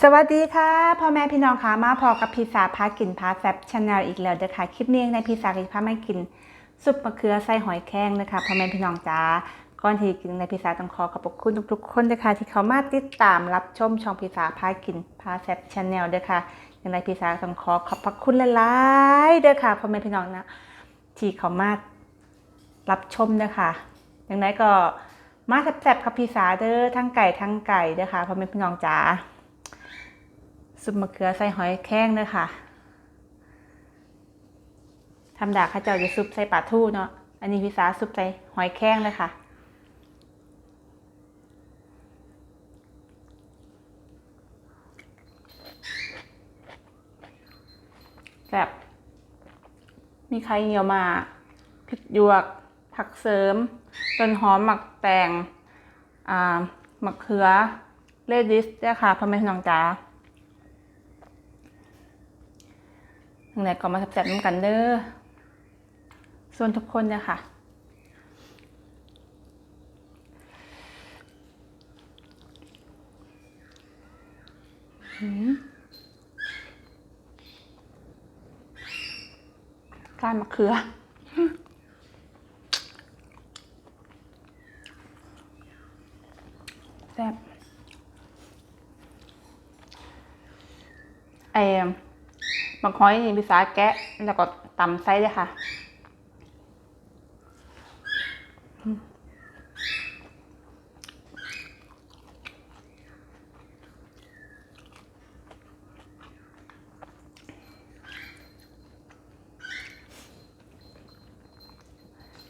สวัสดีค่ะพ่อแม่พี่น้องค่ะมาพอกับพีซาพากินพาแซบชาแนลอีกแล้วเด้อค่ะคลิปนี้ในพีซากินพาไม่กินซุปมะเขือใส่หอยแครงนะคะพ่อแม่พี่น้องจ้าก่อนที่กินในพีซาต้องขอขอบคุณทุกๆคนนะคะที่เขามาติดตามรับชมช่องพีซาพากินพาแซบชาแนลเด้อค่ะอย่างไรพีซาต้องขอขอบพระคุณหลายๆเด้อค่ะพ่อแม่พี่น้องนะที่เขามารับชมนะคะอย่างไรก็มาแซ่บๆครับพีซาเด้อทั้งไก่ทั้งไก่เด้อค่ะพ่อแม่พี่น้องจ้า ซุปมะเขือใส่หอยแข้งเด้อค่ะทำดาข้าเจ้าจะซุปใส่ปลาทูเนาะ อันนี้พิซาซุปใส่หอยแข้งเลยค่ะ แบบมีไข่เหี่ยวมาพริกหยวก ผักเสริม ต้นหอมหมักแตงอ่ามะเขือเลดิสเนี่ยค่ะพ่อแม่น้องจ๋า ทางไหนก็มาแซ่บๆน้ำกันเด้อส่วนทุกคนเนี่ยค่ะกล้ายมะเขือแซ่บไอ้ บักหอยนี่พิซาแกะ แล้วก็ตำไส้เลยค่ะ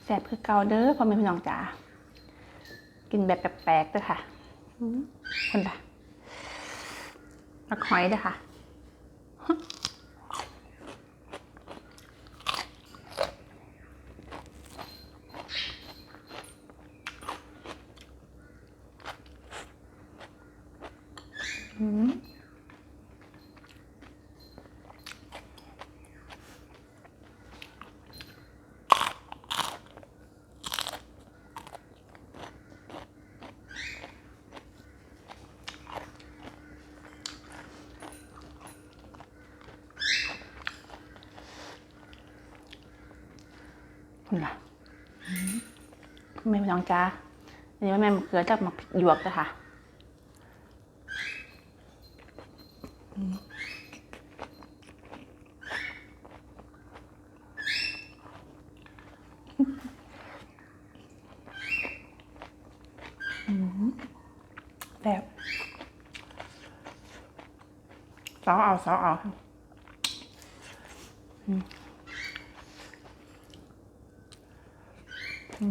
แซ่บคือเกาเด้อพ่อแม่พี่น้องจ๋ากินแบบแปลกๆเด้อค่ะคนละบักหอยเด้อค่ะ อืม คุณล่ะอืมไม่พี่น้องจ้าอันนี้ว่าแม่มะเขือจากมะพริกหยวกจ้ะค่ะแบบซอเอาซอเอา อื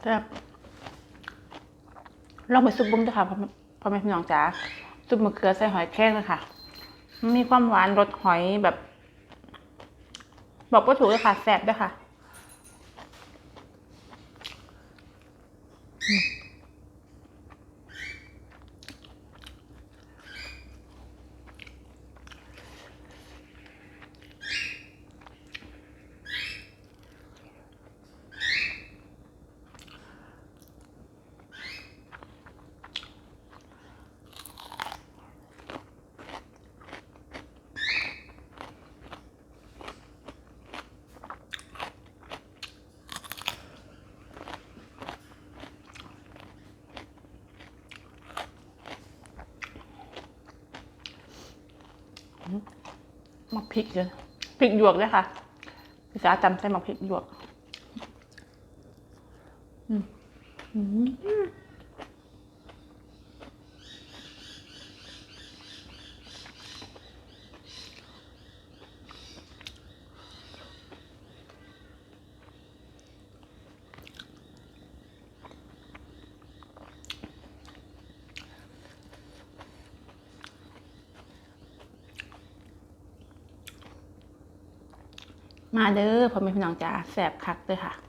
แซ่บลองไปซุปบุ้งดูค่ะพ่อแม่พี่น้องจ๋าซุปมะเขือใส่หอยแครงเลยค่ะมีความหวานรสหอยแบบ บอกว่าถูกเลยค่ะแซ่บด้วยค่ะ มักพริกเลยพริกหยวกเลยค่ะพี่สาจำใส่มักพริกหยวก อืมอืม มาเด้อพ่อแม่พี่น้องจ๋าแสบคักเลยค่ะ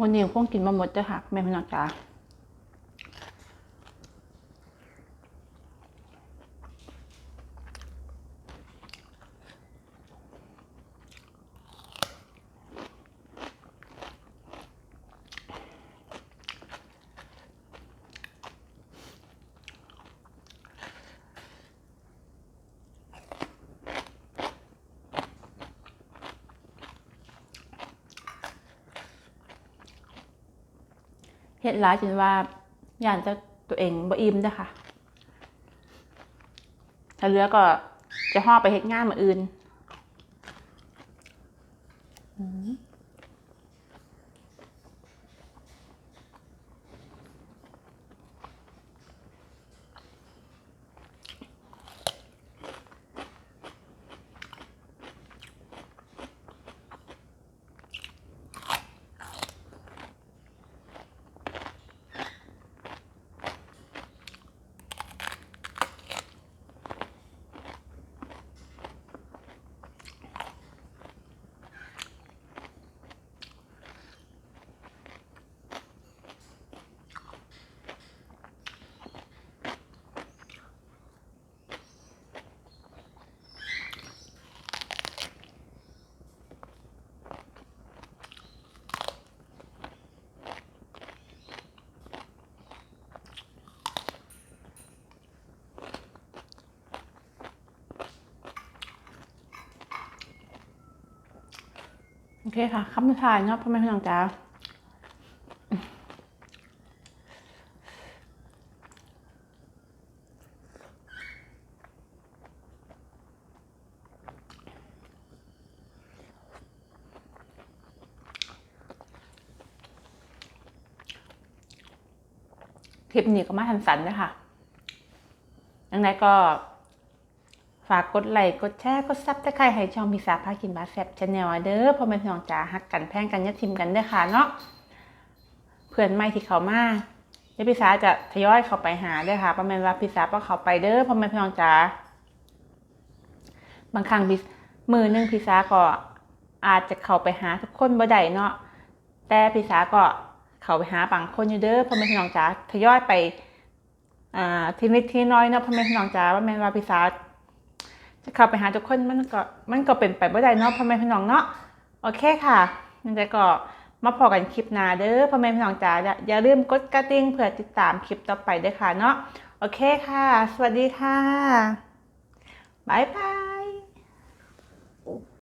วันนี้คงกินมาหมดเด้อค่ะแม่พี่น้องจ๋า เฮ็ดร้ายจนว่าย่านจะตัวเองบ่อิ่มเด้อค่ะ ถ้าเหลือก็จะห่อไปเฮ็ดงานมื้ออื่น เคค่ะคำสุดท้ายเนาะพ่อแม่พี่น้องจ๋าคลิปนี้ก็มาทันสันนะคะยังไงก็ ฝากกดไลค์กดแชร์กดซับตะไคร้ให้ช่องพิซซ่าพากินบาแซบชาแนลเด้อพ่อแม่พี่น้องจ๋าฮักกันแพงกันยัดทิมกันเด้อค่ะเนาะเพื่อนใหม่ที่เขามาเดี๋ยวพิซซ่าจะทยอยเขาไปหาเด้อค่ะประมาณว่าพิซซ่าก็เขาไปเด้อพ่อแม่พี่น้องจ๋าบางครั้งพิซมือหนึงพิซซ่าก็อาจจะเข้าไปหาทุกคนบ่ได้เนาะแต่พิซซ่าก็เข้าไปหาบางคนอยู่เด้อพ่อแม่พี่น้องจ๋าทยอยไปอ่าทีนิดทีน้อยเนาะพ่อแม่พี่น้องจ๋าว่าแม่นว่าพิซซ่า จะเข้าไปหาทุกคนมันก็มันก็เป็นไปไม่ได้เนาะพ่อแม่พี่น้องเนาะโอเคค่ะยังไงก็มาพอกันคลิปหน้าเด้อพ่อแม่พี่น้องจ๋าอย่าอย่าลืมกดกระดิ่งเพื่อติดตามคลิปต่อไปด้วยค่ะเนาะโอเคค่ะ สวัสดีค่ะบายบาย